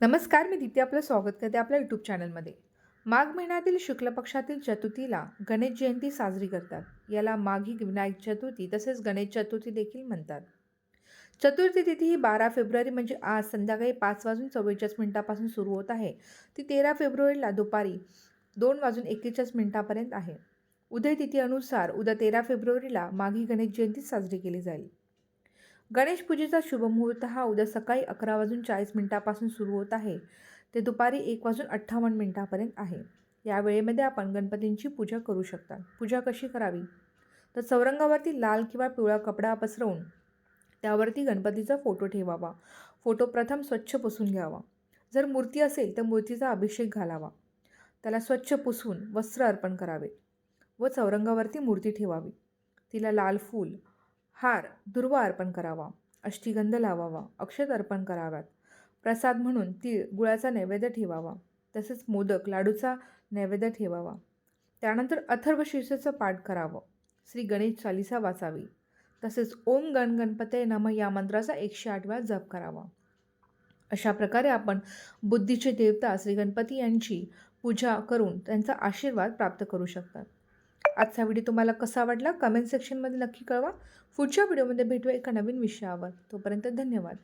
नमस्कार मी दिती आपलं स्वागत करते आपल्या यूट्यूब चॅनलमध्ये माघ महिन्यातील शुक्ल पक्षातील चतुर्थीला गणेश जयंती साजरी करतात. याला माघी विनायक चतुर्थी तसेच गणेश चतुर्थी देखील म्हणतात. चतुर्थी तिथी ही बारा फेब्रुवारी म्हणजे आज संध्याकाळी पाच वाजून चव्वेचाळीस मिनिटापासून सुरू होत आहे. ती तेरा फेब्रुवारीला दुपारी दोन वाजून एक्केचाळीस मिनिटापर्यंत आहे. उदय तिथीनुसार उद्या तेरा फेब्रुवारीला माघी गणेश जयंती साजरी केली जाईल. गणेश पूजेचा शुभमुहूर्त हा उद्या सकाळी अकरा वाजून चाळीस मिनिटापासून सुरू होत आहे. ते दुपारी एक वाजून अठ्ठावन्न मिनिटापर्यंत आहे. या वेळेमध्ये आपण गणपतींची पूजा करू शकता. पूजा कशी करावी? तर चौरंगावरती लाल किंवा पिवळा कपडा पसरवून त्यावरती गणपतीचा फोटो ठेवावा. फोटो प्रथम स्वच्छ पुसून घ्यावा. जर मूर्ती असेल तर मूर्तीचा अभिषेक घालावा. त्याला स्वच्छ पुसून वस्त्र अर्पण करावे व चौरंगावरती मूर्ती ठेवावी. तिला लाल फूल हार दुर्वा अर्पण करावा अष्टीगंध लावावा अक्षत अर्पण कराव्यात. प्रसाद म्हणून तीळ गुळाचा नैवेद्य ठेवावा तसेच मोदक लाडूचा नैवेद्य ठेवावा. त्यानंतर अथर्व शीर्षाचं पाठ करावं. श्री गणेश चालिसा वाचावी. तसेच ओम गण गणपते नम या मंत्राचा एकशे आठ वेळा जप करावा. अशा प्रकारे आपण बुद्धीचे देवता श्री गणपती यांची पूजा करून त्यांचा आशीर्वाद प्राप्त करू शकतात. आजचा व्हिडिओ तुम्हाला कसा वाटला? कमेंट सेक्शनमध्ये नक्की कळवा. पुढच्या व्हिडिओमध्ये भेटू एका नवीन विषयावर. तोपर्यंत धन्यवाद.